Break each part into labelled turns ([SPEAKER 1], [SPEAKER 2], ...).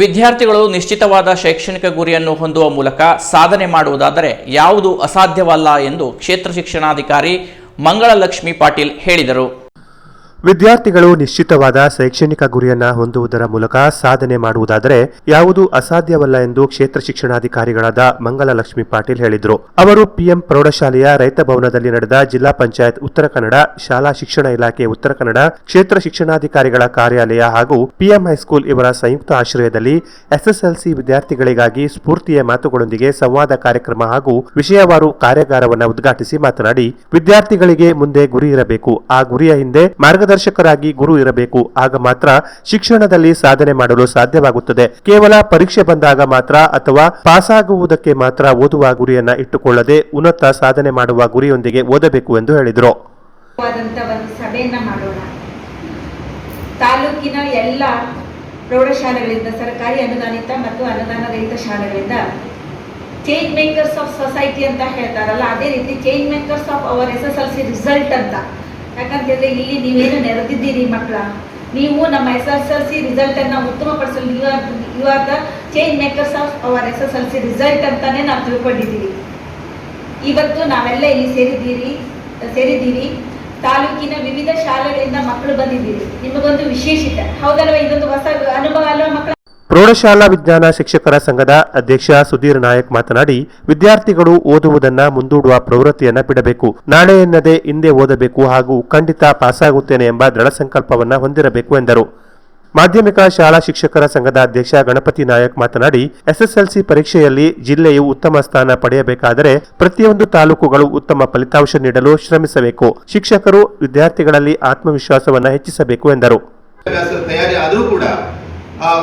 [SPEAKER 1] ವಿದ್ಯಾರ್ಥಿಗಳು ನಿಶ್ಚಿತವಾದ ಶೈಕ್ಷಣಿಕ ಗುರಿಯನ್ನು ಹೊಂದುವ ಮೂಲಕ ಸಾಧನೆ ಮಾಡುವುದಾದರೆ ಯಾವುದು ಅಸಾಧ್ಯವಲ್ಲ ಎಂದು ಕ್ಷೇತ್ರ ಶಿಕ್ಷಣಾಧಿಕಾರಿ ಮಂಗಳಲಕ್ಷ್ಮಿ ಪಾಟೀಲ್ ಹೇಳಿದರು.
[SPEAKER 2] ವಿದ್ಯಾರ್ಥಿಗಳು ನಿಶ್ಚಿತವಾದ ಶೈಕ್ಷಣಿಕ ಗುರಿಯನ್ನ ಹೊಂದುವುದರ ಮೂಲಕ ಸಾಧನೆ ಮಾಡುವುದಾದರೆ ಯಾವುದು ಅಸಾಧ್ಯವಲ್ಲ ಎಂದು ಕ್ಷೇತ್ರ ಶಿಕ್ಷಣಾಧಿಕಾರಿಗಳಾದ ಮಂಗಲಲಕ್ಷ್ಮಿ ಪಾಟೀಲ್ ಹೇಳಿದರು. ಅವರು ಪಿಎಂ ಪ್ರೌಢಶಾಲೆಯ ರೈತ ಭವನದಲ್ಲಿ ನಡೆದ ಜಿಲ್ಲಾ ಪಂಚಾಯತ್ ಉತ್ತರ ಕನ್ನಡ ಶಾಲಾ ಶಿಕ್ಷಣ ಇಲಾಖೆ ಉತ್ತರ ಕನ್ನಡ ಕ್ಷೇತ್ರ ಶಿಕ್ಷಣಾಧಿಕಾರಿಗಳ ಕಾರ್ಯಾಲಯ ಹಾಗೂ ಪಿಎಂ ಹೈಸ್ಕೂಲ್ ಇವರ ಸಂಯುಕ್ತ ಆಶ್ರಯದಲ್ಲಿ ಎಸ್ಎಸ್ಎಲ್ಸಿ ವಿದ್ಯಾರ್ಥಿಗಳಿಗಾಗಿ ಸ್ಫೂರ್ತಿಯ ಮಾತುಗಳೊಂದಿಗೆ ಸಂವಾದ ಕಾರ್ಯಕ್ರಮ ಹಾಗೂ ವಿಷಯವಾರು ಕಾರ್ಯಾಗಾರವನ್ನು ಉದ್ಘಾಟಿಸಿ ಮಾತನಾಡಿ, ವಿದ್ಯಾರ್ಥಿಗಳಿಗೆ ಮುಂದೆ ಗುರಿ ಇರಬೇಕು. ಆ ಗುರಿಯ ಹಿಂದೆ ಮಾರ್ಗದರ್ಶಕರಾಗಿ ಗುರು ಇರಬೇಕು. ಆಗ ಮಾತ್ರ ಶಿಕ್ಷಣದಲ್ಲಿ ಸಾಧನೆ ಮಾಡಲು ಸಾಧ್ಯವಾಗುತ್ತದೆ. ಕೇವಲ ಪರೀಕ್ಷೆ ಬಂದಾಗ ಮಾತ್ರ ಅಥವಾ ಪಾಸಾಗುವುದಕ್ಕೆ ಮಾತ್ರ ಓದುವ ಗುರಿಯನ್ನ ಇಟ್ಟುಕೊಳ್ಳದೆ ಉನ್ನತ ಸಾಧನೆ ಮಾಡುವ ಗುರಿಯೊಂದಿಗೆ ಓದಬೇಕು ಎಂದು ಹೇಳಿದರು.
[SPEAKER 3] ತಾಲೂಕಿನ ಎಲ್ಲ ಪ್ರೌಢಶಾಲೆಗಳಿಂದ, ಸರ್ಕಾರಿ ಅನುದಾನಿತ ಮತ್ತು ಅನುದಾನ ರಹಿತ ಶಾಲೆಗಳಿಂದ ಚೇಂಜ್ ಮೇಕರ್ಸ್ ಆಫ್ ಸೊಸೈಟಿ ಅಂತ ಹೇಳ್ತಾರಲ್ಲ, ಅದೇ ರೀತಿ change makers of our S S L C result ಅಂತ. ಯಾಕಂತಂದ್ರೆ ಇಲ್ಲಿ ನೀವೇನು ನೆರೆದಿದ್ದೀರಿ ಮಕ್ಕಳ? ನೀವು ನಮ್ಮ S S L C result ಅನ್ನ ಉತ್ತಮಪಡಿಸಲು you are the change makers of our S S L C result ಅಂತಾನೆ ನಾವು ತಿಳ್ಕೊಂಡಿದ್ದೀವಿ. ಇವತ್ತು ನಾವೆಲ್ಲ ಇಲ್ಲಿ ಸೇರಿದ್ದೀರಿ ಸೇರಿದ್ದೀರಿ. ತಾಲೂಕಿನ ವಿವಿಧ ಶಾಲೆಗಳಿಂದ ಮಕ್ಕಳು ಬಂದಿದ್ದೀರಿ. ನಿಮಗೊಂದು ವಿಶೇಷತೆ. ಹೌದಲ್ವಾ? ಇದೊಂದು ಹೊಸ ಅನುಭವ ಅಲ್ವಾ ಮಕ್ಕಳ?
[SPEAKER 2] ಪ್ರೌಢಶಾಲಾ ವಿಜ್ಞಾನ ಶಿಕ್ಷಕರ ಸಂಘದ ಅಧ್ಯಕ್ಷ ಸುಧೀರ್ ನಾಯಕ್ ಮಾತನಾಡಿ, ವಿದ್ಯಾರ್ಥಿಗಳು ಓದುವುದನ್ನ ಮುಂದೂಡುವ ಪ್ರವೃತ್ತಿಯನ್ನು ಬಿಡಬೇಕು. ನಾಳೆ ಎನ್ನದೆ ಹಿಂದೆ ಓದಬೇಕು ಹಾಗೂ ಖಂಡಿತ ಪಾಸಾಗುತ್ತೇನೆ ಎಂಬ ದೃಢ ಸಂಕಲ್ಪವನ್ನು ಹೊಂದಿರಬೇಕು ಎಂದರು. ಮಾಧ್ಯಮಿಕ ಶಾಲಾ ಶಿಕ್ಷಕರ ಸಂಘದ ಅಧ್ಯಕ್ಷ ಗಣಪತಿ ನಾಯಕ್ ಮಾತನಾಡಿ, ಎಸ್ಎಸ್ಎಲ್ಸಿ ಪರೀಕ್ಷೆಯಲ್ಲಿ ಜಿಲ್ಲೆಯು ಉತ್ತಮ ಸ್ಥಾನ ಪಡೆಯಬೇಕಾದರೆ ಪ್ರತಿಯೊಂದು ತಾಲೂಕುಗಳು ಉತ್ತಮ ಫಲಿತಾಂಶ ನೀಡಲು ಶ್ರಮಿಸಬೇಕು. ಶಿಕ್ಷಕರು ವಿದ್ಯಾರ್ಥಿಗಳಲ್ಲಿ ಆತ್ಮವಿಶ್ವಾಸವನ್ನು ಹೆಚ್ಚಿಸಬೇಕು ಎಂದರು.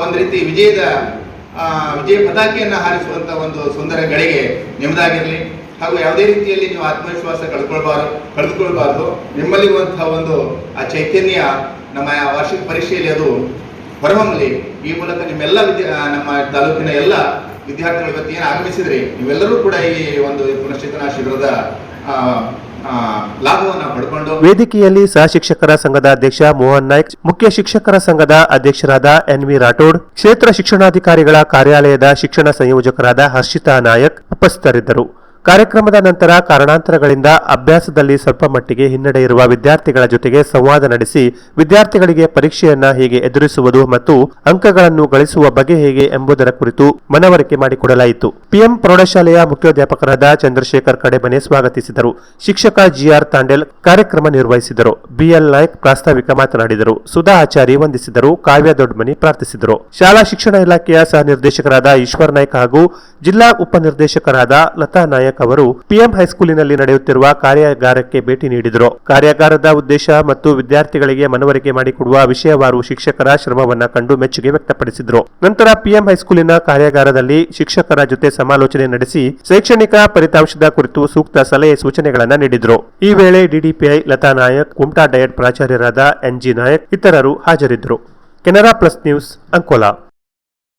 [SPEAKER 4] ಒಂದು ರೀತಿ ವಿಜಯದ ವಿಜಯ ಪತಾಕೆಯನ್ನು ಹಾರಿಸುವಂತ ಒಂದು ಸುಂದರ ಗಳಿಗೆ ನಿಮ್ಮದಾಗಿರಲಿ. ಹಾಗೂ ಯಾವುದೇ ರೀತಿಯಲ್ಲಿ ನೀವು ಆತ್ಮವಿಶ್ವಾಸ ಕಳ್ಕೊಳ್ಬಾರ್ದು ಕಳೆದುಕೊಳ್ಬಾರ್ದು. ನಿಮ್ಮಲ್ಲಿರುವಂತಹ ಒಂದು, ಆ ಚೈತನ್ಯ ನಮ್ಮ ವಾರ್ಷಿಕ ಪರೀಕ್ಷೆಯಲ್ಲಿ ಅದು ಹೊರಹೊಮ್ಮಲಿ. ಈ ಮೂಲಕ ನಿಮ್ಮೆಲ್ಲ ವಿದ್ಯಾ ನಮ್ಮ ತಾಲೂಕಿನ ಎಲ್ಲ ವಿದ್ಯಾರ್ಥಿಗಳ ಏನು ಆಗಮಿಸಿದ್ರಿ? ನೀವೆಲ್ಲರೂ ಕೂಡ ಈ ಒಂದು ಪುನಶ್ಚೇತನ ಶಿಬಿರದ
[SPEAKER 2] ವೇದಿಕೆಯಲ್ಲಿ ಸಹ ಶಿಕ್ಷಕರ ಸಂಘದ ಅಧ್ಯಕ್ಷ ಮೋಹನ್ ನಾಯ್ಕ್, ಮುಖ್ಯ ಶಿಕ್ಷಕರ ಸಂಘದ ಅಧ್ಯಕ್ಷರಾದ ಎನ್ ವಿ ರಾಠೋಡ್, ಕ್ಷೇತ್ರ ಶಿಕ್ಷಣಾಧಿಕಾರಿಗಳ ಕಾರ್ಯಾಲಯದ ಶಿಕ್ಷಣ ಸಂಯೋಜಕರಾದ ಹರ್ಷಿತಾ ನಾಯಕ್ ಉಪಸ್ಥಿತರಿದ್ದರು. ಕಾರ್ಯಕ್ರಮದ ನಂತರ ಕಾರಣಾಂತರಗಳಿಂದ ಅಭ್ಯಾಸದಲ್ಲಿ ಸ್ವಲ್ಪ ಮಟ್ಟಿಗೆ ಹಿನ್ನಡೆ ಇರುವ ವಿದ್ಯಾರ್ಥಿಗಳ ಜೊತೆಗೆ ಸಂವಾದ ನಡೆಸಿ ವಿದ್ಯಾರ್ಥಿಗಳಿಗೆ ಪರೀಕ್ಷೆಯನ್ನ ಹೇಗೆ ಎದುರಿಸುವುದು ಮತ್ತು ಅಂಕಗಳನ್ನು ಗಳಿಸುವ ಬಗೆ ಹೇಗೆ ಎಂಬುದರ ಕುರಿತು ಮನವರಿಕೆ ಮಾಡಿಕೊಡಲಾಯಿತು. ಪಿಎಂ ಪ್ರೌಢಶಾಲೆಯ ಮುಖ್ಯೋಧ್ಯಾಪಕರಾದ ಚಂದ್ರಶೇಖರ್ ಕಡೆಮನೆ ಸ್ವಾಗತಿಸಿದರು. ಶಿಕ್ಷಕ ಜಿಆರ್ ತಾಂಡೆಲ್ ಕಾರ್ಯಕ್ರಮ ನಿರ್ವಹಿಸಿದರು. ಬಿಎಲ್ ನಾಯ್ಕ್ ಪ್ರಾಸ್ತಾವಿಕ ಮಾತನಾಡಿದರು. ಸುಧಾ ಆಚಾರಿ ವಂದಿಸಿದರು. ಕಾವ್ಯ ದೊಡ್ಡಮನಿ ಪ್ರಾರ್ಥಿಸಿದರು. ಶಾಲಾ ಶಿಕ್ಷಣ ಇಲಾಖೆಯ ಸಹ ನಿರ್ದೇಶಕರಾದ ಈಶ್ವರ್ ನಾಯ್ಕ್ ಹಾಗೂ ಜಿಲ್ಲಾ ಉಪನಿರ್ದೇಶಕರಾದ ಲತಾ ನಾಯಕ್ ಅವರು ಪಿಎಂ ಹೈಸ್ಕೂಲಿನಲ್ಲಿ ನಡೆಯುತ್ತಿರುವ ಕಾರ್ಯಾಗಾರಕ್ಕೆ ಭೇಟಿ ನೀಡಿದರು. ಕಾರ್ಯಾಗಾರದ ಉದ್ದೇಶ ಮತ್ತು ವಿದ್ಯಾರ್ಥಿಗಳಿಗೆ ಮನವರಿಕೆ ಮಾಡಿಕೊಡುವ ವಿಷಯವಾರು ಶಿಕ್ಷಕರ ಶ್ರಮವನ್ನ ಕಂಡು ಮೆಚ್ಚುಗೆ ವ್ಯಕ್ತಪಡಿಸಿದರು. ನಂತರ ಪಿಎಂ ಹೈಸ್ಕೂಲಿನ ಕಾರ್ಯಾಗಾರದಲ್ಲಿ ಶಿಕ್ಷಕರ ಜೊತೆ ಸಮಾಲೋಚನೆ ನಡೆಸಿ ಶೈಕ್ಷಣಿಕ ಫಲಿತಾಂಶದ ಕುರಿತು ಸೂಕ್ತ ಸಲಹೆ ಸೂಚನೆಗಳನ್ನು ನೀಡಿದರು. ಈ ವೇಳೆ ಡಿಡಿಪಿಐ ಲತಾ ನಾಯಕ್, ಕುಮಟಾ ಡಯಟ್ ಪ್ರಾಚಾರ್ಯರಾದ ಎನ್ಜಿ ನಾಯಕ್ ಇತರರು ಹಾಜರಿದ್ದರು. Canara plus news Ankola.